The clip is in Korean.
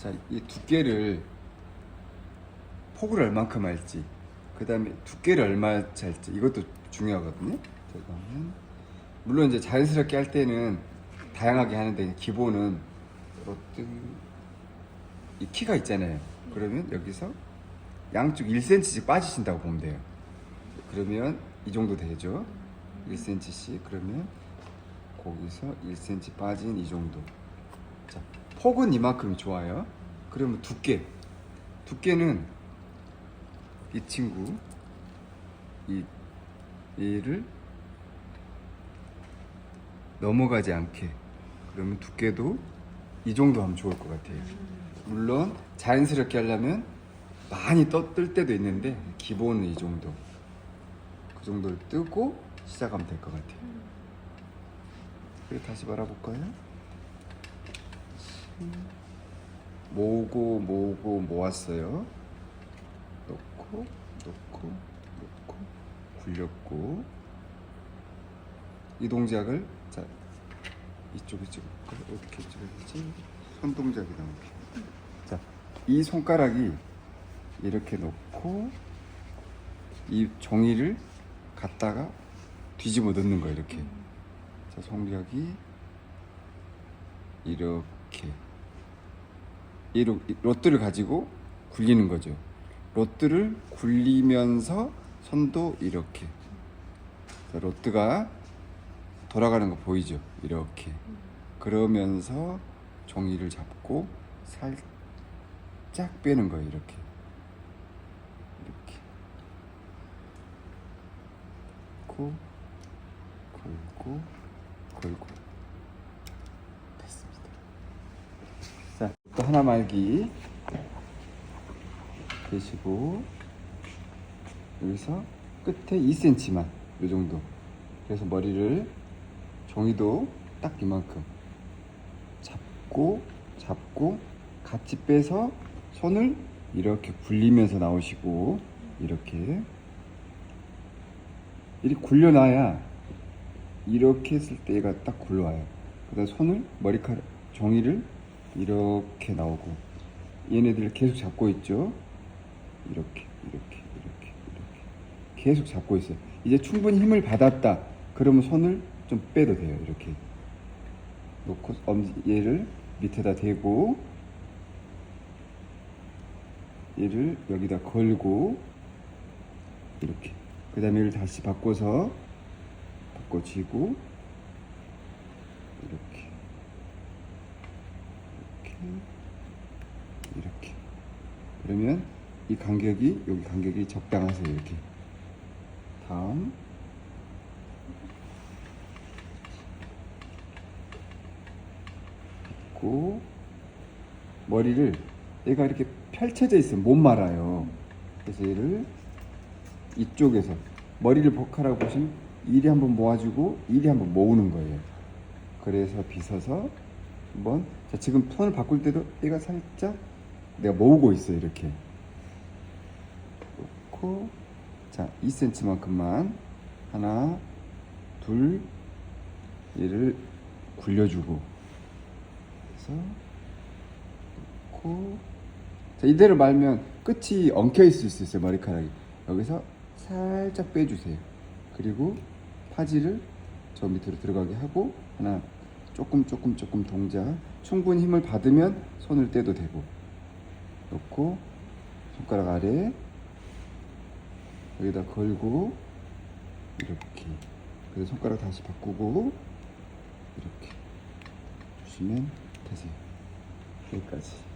자, 이 두께를 폭을 얼만큼 할지, 그 다음에 두께를 얼마치 할지 이것도 중요하거든요. 물론 이제 자연스럽게 할 때는 다양하게 하는데 기본은 어떤 이 키가 있잖아요. 그러면 여기서 양쪽 1cm씩 빠지신다고 보면 돼요. 그러면 이 정도 되죠. 1cm씩 그러면 거기서 1cm 빠진 이 정도. 자, 폭은 이만큼이 좋아요. 그러면 두께. 두께는 이 친구 이 얘를 넘어가지 않게 그러면 두께도 이 정도 하면 좋을 것 같아요. 물론 자연스럽게 하려면 많이 떠 뜰 때도 있는데 기본은 이 정도. 그 정도를 뜨고 시작하면 될 것 같아요. 그리고 다시 말아볼까요? 모으고 모으고 모았어요. 놓고 놓고 놓고 굴렸고. 이 동작을 자 이쪽에 찍을까? 어떻게 찍을지. 손 동작이 나오게. 자이 손가락이 이렇게 놓고 이 종이를 갖다가 뒤집어 넣는 거예요 이렇게. 자 손가락이 이렇게 이 로트를 가지고 굴리는 거죠. 로트를 굴리면서 손도 이렇게. 자, 로트가 돌아가는 거 보이죠? 이렇게. 그러면서 종이를 잡고 살짝 빼는 거예요. 이렇게. 이렇게. 고 걸고 걸고 됐습니다. 자, 또 하나 말기 계시고 여기서 끝에 2cm만 이 정도. 그래서 머리를 종이도 딱 이만큼 잡고 잡고 같이 빼서 손을 이렇게 굴리면서 나오시고 이렇게 이렇게 굴려놔야 이렇게 했을 때 얘가 딱 굴러와요. 그다음 손을 머리카락 종이를 이렇게 나오고 얘네들을 계속 잡고 있죠. 이렇게 이렇게 이렇게 이렇게 계속 잡고 있어요. 이제 충분히 힘을 받았다. 그러면 손을 좀 빼도 돼요. 이렇게 놓고 엄지 얘를 밑에다 대고 얘를 여기다 걸고 이렇게 그 다음에 얘를 다시 바꿔서 바꿔쥐고 이렇게 이렇게. 그러면 이 간격이 여기 간격이 적당하세요 이렇게. 다음. 고. 머리를 얘가 이렇게 펼쳐져 있으면 못 말아요. 그래서 얘를 이쪽에서. 머리를 복하라고 보시면 이리 한번 모아주고 이리 한번 모으는 거예요. 그래서 빗어서 한번. 자 지금 손을 바꿀 때도 얘가 살짝 내가 모으고 있어요 이렇게. 놓고 자 2cm만큼만 하나 둘 얘를 굴려주고. 그래서 놓고 자 이대로 말면 끝이 엉켜 있을 수 있어요 머리카락이. 여기서 살짝 빼주세요. 그리고 파지를 저 밑으로 들어가게 하고 하나 조금 조금 조금 동작. 충분히 힘을 받으면 손을 떼도 되고. 놓고 손가락 아래. 여기다 걸고 이렇게. 그래서 손가락 다시 바꾸고 이렇게. 주시면 되세요. 여기까지